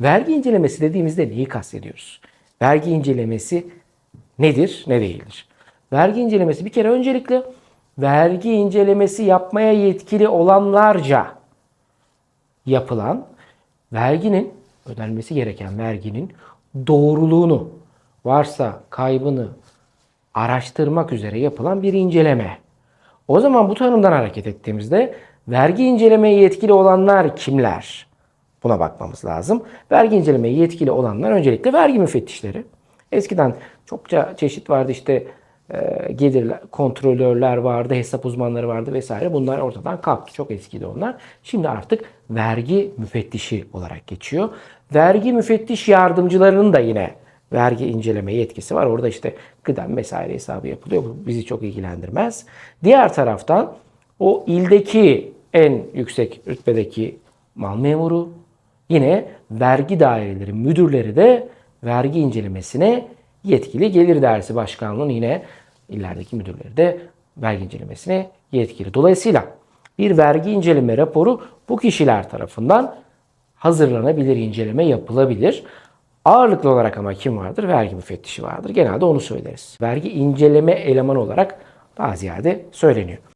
Vergi incelemesi dediğimizde neyi kastediyoruz? Vergi incelemesi nedir, ne değildir? Vergi incelemesi bir kere öncelikle vergi incelemesi yapmaya yetkili olanlarca yapılan verginin ödenmesi gereken verginin doğruluğunu varsa kaybını araştırmak üzere yapılan bir inceleme. O zaman bu tanımdan hareket ettiğimizde vergi incelemeye yetkili olanlar kimler? Buna bakmamız lazım. Vergi incelemeye yetkili olanlar öncelikle vergi müfettişleri. Eskiden çokça çeşit vardı işte e, gelir kontrolörler vardı, hesap uzmanları vardı vesaire. Bunlar ortadan kalktı. Çok eskiydi onlar. Şimdi artık vergi müfettişi olarak geçiyor. Vergi müfettiş yardımcılarının da yine vergi inceleme yetkisi var. Orada işte kıdem vesaire hesabı yapılıyor. Bu bizi çok ilgilendirmez. Diğer taraftan o ildeki en yüksek rütbedeki mal memuru yine vergi daireleri müdürleri de vergi incelemesine yetkili. Gelir Dairesi Başkanlığı'nın yine illerdeki müdürleri de vergi incelemesine yetkili. Dolayısıyla bir vergi inceleme raporu bu kişiler tarafından hazırlanabilir, inceleme yapılabilir. Ağırlıklı olarak ama kim vardır? Vergi müfettişi vardır. Genelde onu söyleriz. Vergi inceleme elemanı olarak daha ziyade söyleniyor.